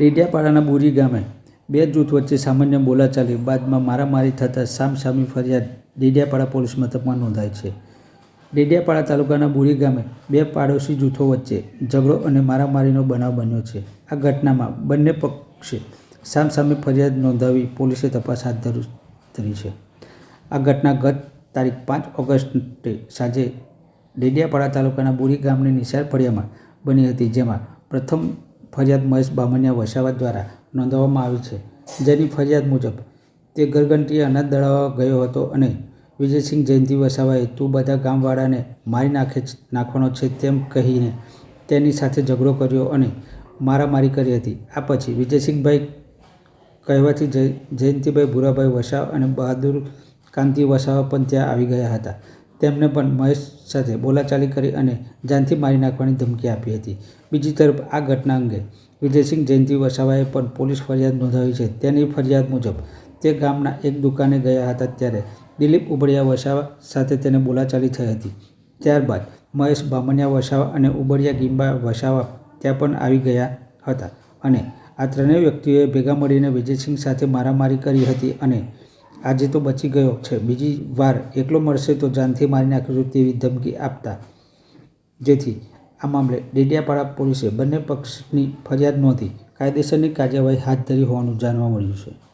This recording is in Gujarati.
ડેડિયાપાડાના બોરી ગામે બે જૂથ વચ્ચે સામાન્ય બોલાચાલી, બાદમાં મારામારી થતાં સામસામી ફરિયાદ ડેડિયાપાડા પોલીસ મથકમાં નોંધાઈ છે. ડેડિયાપાડા તાલુકાના બોરી ગામે બે પાડોશી જૂથો વચ્ચે ઝઘડો અને મારામારીનો બનાવ બન્યો છે. આ ઘટનામાં બંને પક્ષે સામસામે ફરિયાદ નોંધાવી પોલીસે તપાસ હાથ ધરી છે. આ ઘટના ગત તારીખ પાંચ ઓગસ્ટે સાંજે ડેડિયાપાડા તાલુકાના બોરી ગામની નિશાળ ફળિયામાં બની હતી, જેમાં પ્રથમ ફરિયાદ મહેશ બામણિયા વસાવા દ્વારા નોંધવામાં આવી છે. જેની ફરિયાદ મુજબ, તે ઘરઘંટીએ અનાજ દળાવવા ગયો હતો અને વિજયસિંહ જયંતિ વસાવાએ તું બધા ગામવાળાને મારી નાખે નાખવાનો છે તેમ કહીને તેની સાથે ઝઘડો કર્યો અને મારામારી કરી હતી. આ પછી વિજયસિંહભાઈ કહેવાથી જય, જયંતિભાઈ ભૂરાભાઈ વસાવ અને બહાદુર કાંતિ વસાવા પણ ત્યાં આવી ગયા હતા. તેમને પણ મહેશ સાથે બોલાચાલી કરી અને જાનથી મારી નાખવાની ધમકી આપી હતી. બીજી તરફ, આ ઘટના અંગે વિજયસિંહ જયંતિ વસાવાએ પણ પોલીસ ફરિયાદ નોંધાવી છે. તેની ફરિયાદ મુજબ, તે ગામના એક દુકાને ગયા હતા ત્યારે દિલીપ ઉબડિયા વસાવા સાથે તેને બોલાચાલી થઈ હતી. ત્યારબાદ, મહેશ બામણિયા વસાવા અને ઉબડિયા ગીંબા વસાવા ત્યાં પણ આવી ગયા હતા અને આ ત્રણેય વ્યક્તિઓએ ભેગા મળીને વિજયસિંહ સાથે મારામારી કરી હતી અને આજે તો બચી ગયો છે. બીજી વાર એકલો મળશે તો જાનથી મારી નાખીશું તેવી ધમકી આપતા. જેથી આ મામલે ડેડિયાપાડા પોલીસે બંને પક્ષની ફરિયાદ નોંધી કાયદેસરની કાર્યવાહી હાથ ધરી હોવાનું જાણવા મળ્યું છે.